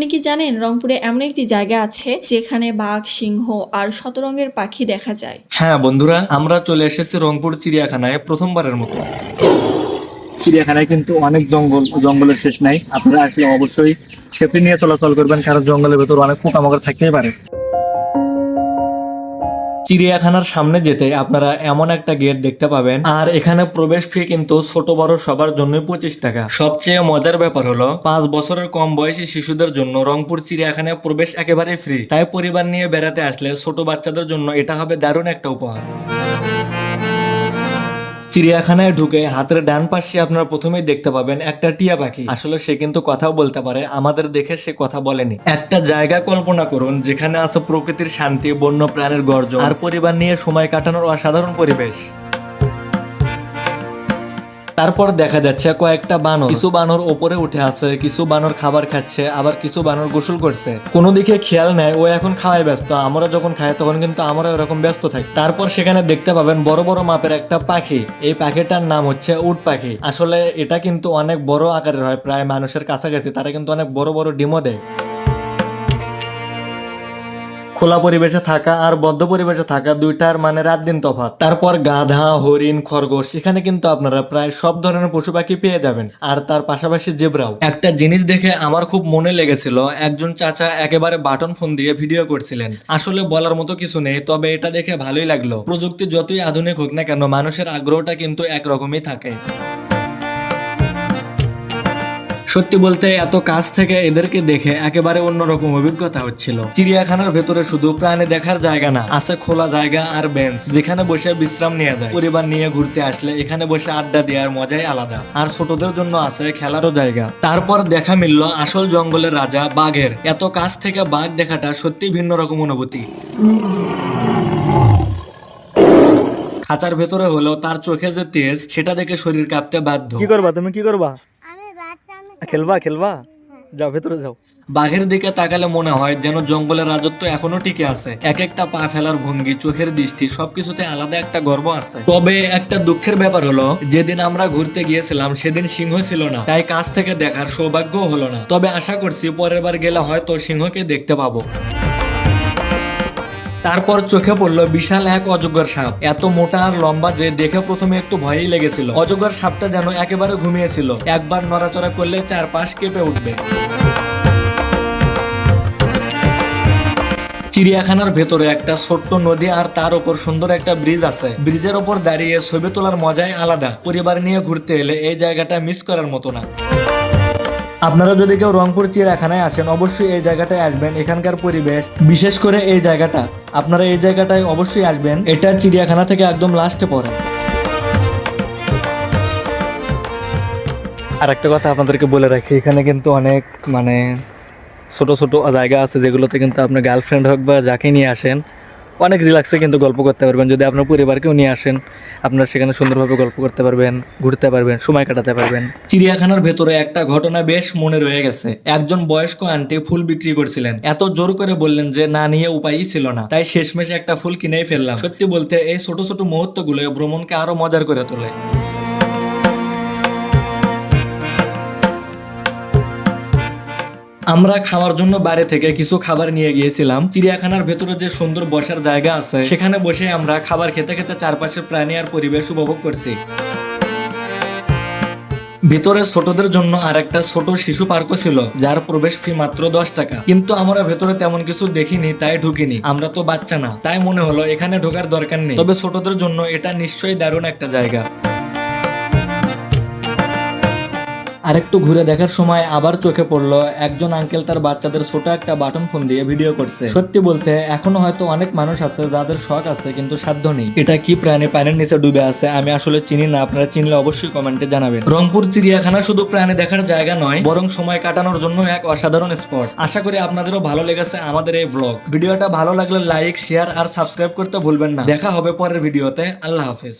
আপনি কি জানেন রংপুরে এমন একটি জায়গা আছে যেখানে বাঘ সিংহ আর শতরঙ্গের পাখি দেখা যায়? হ্যাঁ বন্ধুরা আমরা চলে এসেছি রংপুর চিড়িয়াখানায় প্রথমবারের মতো। চিড়িয়াখানায় কিন্তু অনেক জঙ্গল জঙ্গলের শেষ নাই। আপনারা আসলে অবশ্যই সেফটি নিয়ে চলাচল করবেন কারণ জঙ্গলের ভেতর অনেক পোকামাকড় থাকতেই পারে। চিড়িয়াখানার সামনে যেতে আপনারা এমন একটা গেট দেখতে পাবেন। আর এখানে প্রবেশ ফি কিন্তু ছোট বড় সবার জন্য পঁচিশ টাকা। সবচেয়ে মজার ব্যাপার হলো, পাঁচ বছরের কম বয়সী শিশুদের জন্য রংপুর চিড়িয়াখানায় প্রবেশ একেবারে ফ্রি তাই পরিবার নিয়ে বেড়াতে আসলে ছোট বাচ্চাদের জন্য এটা হবে দারুণ একটা উপহার। চিড়িয়াখানায় ঢুকে হাতের ডান পাশে আপনারা প্রথমেই দেখতে পাবেন একটা টিয়া পাখি। আসলে সে কিন্তু কথাও বলতে পারে, আমাদের দেখে সে কথা বলেনি। একটা জায়গা কল্পনা করুন, যেখানে আছে প্রকৃতির শান্তি, বন্য প্রাণের গর্জন, আর পরিবার নিয়ে সময় কাটানোর অসাধারণ পরিবেশ। তারপর দেখা যাচ্ছে কয়েকটা বানর। কিছু বানর ওপরে উঠে আছে, কিছু বানর খাবার খাচ্ছে, আবার কিছু বানর গোসল করছে। কোনো দিকে খেয়াল নেই, ও এখন খাওয়ায় ব্যস্ত। আমরা যখন খাই তখন কিন্তু আমরা ওরকম ব্যস্ত থাকি। তারপর সেখানে দেখতে পাবেন বড় বড় মাপের একটা পাখি। এই পাখিটার নাম হচ্ছে উট পাখি। আসলে এটা কিন্তু অনেক বড় আকারের হয়, প্রায় মানুষের কাছাকাছি। তারা কিন্তু অনেক বড় বড় ডিমও দেয়। খোলা পরিবেশে থাকা আর বদ্ধ পরিবেশে থাকা দুইটার মানে রাত দিন তফাৎ। তারপর গাধা, হরিণ, খরগোশ, এখানে কিন্তু আপনারা প্রায় সব ধরনের পশু পাখি পেয়ে যাবেন। আর তার পাশাপাশি জেব্রাও। একটা জিনিস দেখে আমার খুব মনে লেগেছিল, একজন চাচা একেবারে বাটন ফোন দিয়ে ভিডিও করছিলেন। আসলে বলার মতো কিছু নেই, তবে এটা দেখে ভালোই লাগল। প্রযুক্তি যতই আধুনিক হোক না কেন, মানুষের আগ্রহটা কিন্তু একরকমই থাকে। সত্যি বলতে এত কাছ থেকে এদেরকে দেখে একেবারে অন্যরকম অভিজ্ঞতা হচ্ছিল। চিড়িয়াখানার ভেতরে শুধু প্রাণী দেখার জায়গা না, আছে খোলা জায়গা আর বেঞ্চ। যেখানে বসে বিশ্রাম নেওয়া যায়। পরিবার নিয়ে ঘুরতে আসলে এখানে বসে আড্ডা দেওয়ার মজাই আলাদা। আর ছোটদের জন্য আছে খেলারও জায়গা। তারপর দেখা মিলল আসল জঙ্গলের রাজা বাঘের। এত কাছ থেকে বাঘ দেখাটা সত্যি ভিন্ন রকম অনুভূতি। খাঁচার ভেতরে হলেও তার চোখে যে তেজ, সেটা দেখে শরীর কাঁপতে বাধ্য। কি করবা তুমি? কি করবা? খেলবা খেলবা। যাও, ভেতরে যাও। বাঘের দিকে তাকালে মনে হয় যেন জঙ্গলের রাজত্ব এখনও টিকে আছে। এক একটা পা ফেলার ভঙ্গি, চোখের দৃষ্টি, সবকিছুতে আলাদা একটা গর্ব আছে। তবে একটা দুঃখের ব্যাপার হলো, যেদিন আমরা ঘুরতে গিয়েছিলাম, সেদিন সিংহ ছিল না। তাই কাছ থেকে দেখার সৌভাগ্য হলো না। তবে আশা করছি পরের বার গেলে হয়তো সিংহকে দেখতে পাবো। তারপর চোখে পড়ল বিশাল এক অজগর সাপ। এত মোটা আর লম্বা যে দেখে প্রথমে একটু ভয়ই লেগেছিল। অজগর সাপটা যেন একেবারে ঘুমিয়েছিল। একবার নড়াচড়া করলে চারপাশ কেঁপে উঠবে। চিড়িয়াখানার ভেতরে একটা ছোট্ট নদী আর তার উপর সুন্দর একটা ব্রিজ আছে। ব্রিজের ওপর দাঁড়িয়ে ছবি তোলার মজাই আলাদা। পরিবার নিয়ে ঘুরতে এলে এই জায়গাটা মিস করার মতো না। আপনারা যদি কেউ রংপুর চিড়িয়াখানায় আসেন, অবশ্যই এই জায়গাটায় আসবেন। এখানকার পরিবেশ, বিশেষ করে এই জায়গাটা। আপনারা এই জায়গাটায় অবশ্যই আসবেন। এটা চিড়িয়াখানা থেকে একদম লাস্টে পড়ে। আর একটা কথা আপনাদেরকে বলে রাখি, এখানে কিন্তু অনেক মানে ছোট ছোট জায়গা আছে যেগুলোতে কিন্তু আপনার গার্লফ্রেন্ড হোক বা যাকে নিয়ে আসেন অনেক রিল্যাক্সে কিন্তু গল্প করতে পারবেন। যদি আপনার পরিবারকেও নিয়ে আসেন, আপনারা সেখানে সুন্দরভাবে গল্প করতে পারবেন, ঘুরতে পারবেন, সময় কাটাতে পারবেন। চিড়িয়াখানার ভেতরে একটা ঘটনা বেশ মনে রয়ে গেছে। একজন বয়স্ক আন্টি ফুল বিক্রি করছিলেন। এত জোর করে বললেন যে, না, নিয়ে উপায়ই ছিল না। তাই শেষমেশে একটা ফুল কিনেই ফেললাম। সত্যি বলতে, এই ছোট ছোট মুহূর্তগুলো ভ্রমণকে আরও মজার করে তোলে। আমরা খাওয়ার জন্য বাইরে থেকে কিছু খাবার নিয়ে গিয়েছিলাম। চিড়িয়াখানার ভেতরে যে সুন্দর বসার জায়গা আছে, সেখানে বসে আমরা খাবার খেতে খেতে চারপাশের প্রাণী আর পরিবেশ উপভোগ করছি। ভিতরে ছোটদের জন্য আর একটা ছোট শিশু পার্কও ছিল, যার প্রবেশ ফি মাত্র দশ টাকা। কিন্তু আমরা ভেতরে তেমন কিছু দেখিনি, তাই ঢুকিনি। আমরা তো বাচ্চা না, তাই মনে হলো এখানে ঢোকার দরকার নেই। তবে ছোটদের জন্য এটা নিশ্চয়ই দারুণ একটা জায়গা। আরেকটু ঘুরে দেখার সময় আবার চোখে পড়ল, একজন আঙ্কেল তার বাচ্চাদের ছোট একটা বাটন ফোন দিয়ে ভিডিও করছে। সত্যি বলতে, এখনও হয়তো অনেক মানুষ আছে যাদের শখ আছে, কিন্তু সাধ্য নেই। এটা কি প্রাণী? পানির নিচে ডুবে আছে, আমি আসলে চিনি না, আপনারা চিনলে অবশ্যই কমেন্টে জানাবেন। রংপুর চিড়িয়াখানা শুধু প্রাণী দেখার জায়গা নয়, বরং সময় কাটানোর জন্য এক অসাধারণ স্পট আশা করি আপনাদেরও ভালো লেগেছে আমাদের এই ব্লগ ভিডিওটা ভালো লাগলে লাইক শেয়ার আর সাবস্ক্রাইব করতে ভুলবেন না। দেখা হবে পরের ভিডিওতে আল্লাহ হাফেজ।